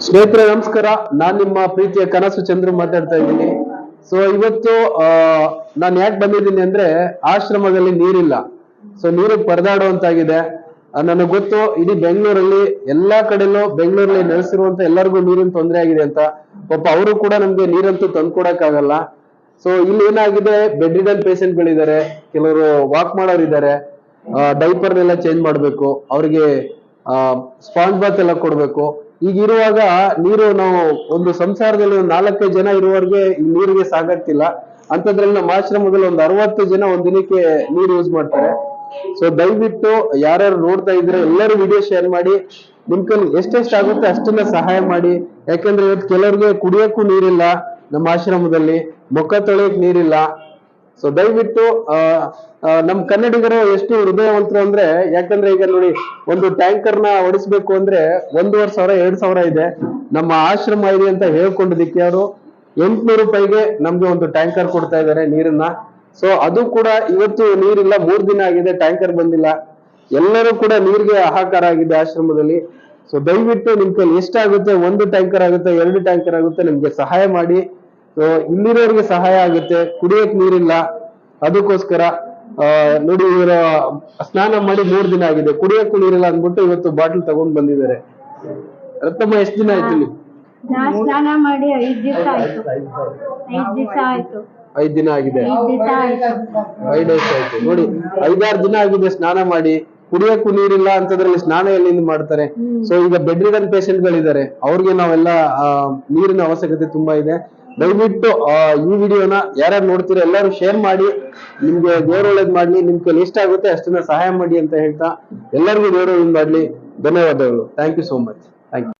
ಸ್ನೇಹಿತರೆ, ನಮಸ್ಕಾರ. ನಾನ್ ನಿಮ್ಮ ಪ್ರೀತಿಯ ಕನಸು ಚಂದ್ರು ಮಾತಾಡ್ತಾ ಇದ್ದೀನಿ. ಸೊ ಇವತ್ತು, ಆ, ನಾನು ಯಾಕೆ ಬಂದಿದ್ದೀನಿ ಅಂದ್ರೆ ಆಶ್ರಮದಲ್ಲಿ ನೀರಿಲ್ಲ. ಸೊ ನೀರು ಪರದಾಡುವಂತಾಗಿದೆ. ನನಗೆ ಗೊತ್ತು, ಇಡೀ ಬೆಂಗಳೂರಲ್ಲಿ ಎಲ್ಲಾ ಕಡೆಲೂ ಬೆಂಗಳೂರಲ್ಲಿ ನೆಲೆಸಿರುವಂತ ಎಲ್ಲರಿಗೂ ನೀರಿನ ತೊಂದರೆ ಆಗಿದೆ ಅಂತ. ಪಾಪ ಅವರು ಕೂಡ ನಮ್ಗೆ ನೀರಂತೂ ತಂದ್ಕೊಡಕ್ಕಾಗಲ್ಲ. ಸೊ ಇಲ್ಲಿ ಏನಾಗಿದೆ ಬೆಡ್ ರಿಡನ್ ಪೇಷಂಟ್ ಗಳಿದ್ದಾರೆ ಕೆಲವರು ವಾಕ್ ಮಾಡೋರಿದ್ದಾರೆ. ಡೈಪರ್ನೆಲ್ಲ ಚೇಂಜ್ ಮಾಡಬೇಕು. ಅವ್ರಿಗೆ ಸ್ಪಾಂಜ್ ಬಾತ್ ಎಲ್ಲ ಕೊಡ್ಬೇಕು. ಈಗ ಇರುವಾಗ ನೀರು ನಾವು ಒಂದು ಸಂಸಾರದಲ್ಲಿ ಒಂದು ನಾಲ್ಕೈದು ಜನ ಇರುವವರೆಗೆ ಈ ನೀರಿಗೆ ಸಾಕಾಗ್ತಿಲ್ಲ ಅಂತದ್ರಲ್ಲಿ ನಮ್ಮ ಆಶ್ರಮದಲ್ಲಿ ಒಂದು ಅರವತ್ತು ಜನ ಒಂದ್ ದಿನಕ್ಕೆ ನೀರು ಯೂಸ್ ಮಾಡ್ತಾರೆ. ಸೊ ದಯವಿಟ್ಟು ಯಾರ್ಯಾರು ನೋಡ್ತಾ ಇದ್ರೆ ಎಲ್ಲರೂ ವಿಡಿಯೋ ಶೇರ್ ಮಾಡಿ. ನಿಮ್ ಕೈಲಿ ಎಷ್ಟೆಷ್ಟು ಆಗುತ್ತೆ ಅಷ್ಟನ್ನ ಸಹಾಯ ಮಾಡಿ. ಯಾಕಂದ್ರೆ ಇವತ್ತು ಕೆಲವ್ರಿಗೆ ಕುಡಿಯೋಕ್ಕೂ ನೀರಿಲ್ಲ ನಮ್ಮ ಆಶ್ರಮದಲ್ಲಿ ಮುಖ ತೊಳೆಯಕ್ ನೀರಿಲ್ಲ. ಸೊ ದಯವಿಟ್ಟು ನಮ್ ಕನ್ನಡಿಗರು ಎಷ್ಟು ಹೃದಯವಂತರು ಅಂದ್ರೆ, ಯಾಕಂದ್ರೆ ಈಗ ನೋಡಿ, ಒಂದು ಟ್ಯಾಂಕರ್ನ ಹೊಡಿಸ್ಬೇಕು ಅಂದ್ರೆ ಒಂದೂವರೆ ಸಾವಿರ, ಎರಡ್ ಸಾವಿರ ಇದೆ. ನಮ್ಮ ಆಶ್ರಮ ಇದೆ ಅಂತ ಹೇಳ್ಕೊಂಡಿದ್ದಕ್ಕೆ ಅವರು ಎಂಟ್ನೂರು ರೂಪಾಯಿಗೆ ನಮ್ಗೆ ಒಂದು ಟ್ಯಾಂಕರ್ ಕೊಡ್ತಾ ಇದ್ದಾರೆ ನೀರನ್ನ. ಸೊ ಅದು ಕೂಡ ಇವತ್ತು ನೀರಿಲ್ಲ, ಮೂರ್ ದಿನ ಆಗಿದೆ ಟ್ಯಾಂಕರ್ ಬಂದಿಲ್ಲ. ಎಲ್ಲರೂ ಕೂಡ ನೀರಿಗೆ ಹಾಹಾಕಾರ ಆಗಿದೆ ಆಶ್ರಮದಲ್ಲಿ. ಸೊ ದಯವಿಟ್ಟು ನಿಮ್ ಕೈಲಿ ಎಷ್ಟಾಗುತ್ತೆ? ಒಂದು ಟ್ಯಾಂಕರ್ ಆಗುತ್ತೆ, ಎರಡು ಟ್ಯಾಂಕರ್ ಆಗುತ್ತೆ, ನಿಮ್ಗೆ ಸಹಾಯ ಮಾಡಿ. ಸೊ ಇಲ್ಲಿರೋರಿಗೆ ಸಹಾಯ ಆಗುತ್ತೆ. ಕುಡಿಯೋಕ್ ನೀರಿಲ್ಲ. ಅದಕ್ಕೋಸ್ಕರ ನೋಡಿ ಇವರ ಸ್ನಾನ ಮಾಡಿ ಮೂರ್ ದಿನ ಆಗಿದೆ. ಕುಡಿಯೋಕ್ಕೂ ನೀರಿಲ್ಲ ಅಂದ್ಬಿಟ್ಟು ಇವತ್ತು ಬಾಟಲ್ ತಗೊಂಡ್ ಬಂದಿದ್ದಾರೆ. ರತ್ನಮ್ಮ ಎಷ್ಟ್ ದಿನ ಆಯ್ತು ಇಲ್ಲಿ? ನಾ ಸ್ನಾನ ಮಾಡಿ ಐದ್ ದಿವಸ ಆಯ್ತು. ಐದ್ ದಿವಸ ಆಯ್ತು. ಐದ್ ದಿನ ಆಗಿದೆ. ಐದ್ ದಿವಸ ಆಯ್ತು. ಡೇಸ್ ಆಯ್ತು. ನೋಡಿ ಐದಾರು ದಿನ ಆಗಿದೆ ಸ್ನಾನ ಮಾಡಿ. ಕುಡಿಯಕ್ಕೂ ನೀರಿಲ್ಲ ಅಂತದ್ರಲ್ಲಿ ಸ್ನಾನ ಎಲ್ಲಿಂದ ಮಾಡ್ತಾರೆ? ಸೊ ಈಗ ಬೆಡ್ ರಿಡನ್ ಪೇಷಂಟ್ ಗಳಿದ್ದಾರೆ. ಅವ್ರಿಗೆ ನಾವೆಲ್ಲ ನೀರಿನ ಅವಶ್ಯಕತೆ ತುಂಬಾ ಇದೆ. ದಯವಿಟ್ಟು ಈ ವಿಡಿಯೋನ ಯಾರ್ಯಾರು ನೋಡ್ತೀರಾ ಎಲ್ಲರೂ ಶೇರ್ ಮಾಡಿ, ನಿಮ್ಗೆ ದೇವ್ರ ಒಳ್ಳೇದ್ ಮಾಡ್ಲಿ ನಿಮ್ ಕೈಲಿ ಇಷ್ಟ ಆಗುತ್ತೆ ಅಷ್ಟನ್ನ ಸಹಾಯ ಮಾಡಿ ಅಂತ ಹೇಳ್ತಾ ಎಲ್ಲರಿಗೂ ದೇವ್ರ ಒಳ್ಳೇದ್ ಮಾಡ್ಲಿ. ಧನ್ಯವಾದಗಳು. Thank you so much thank you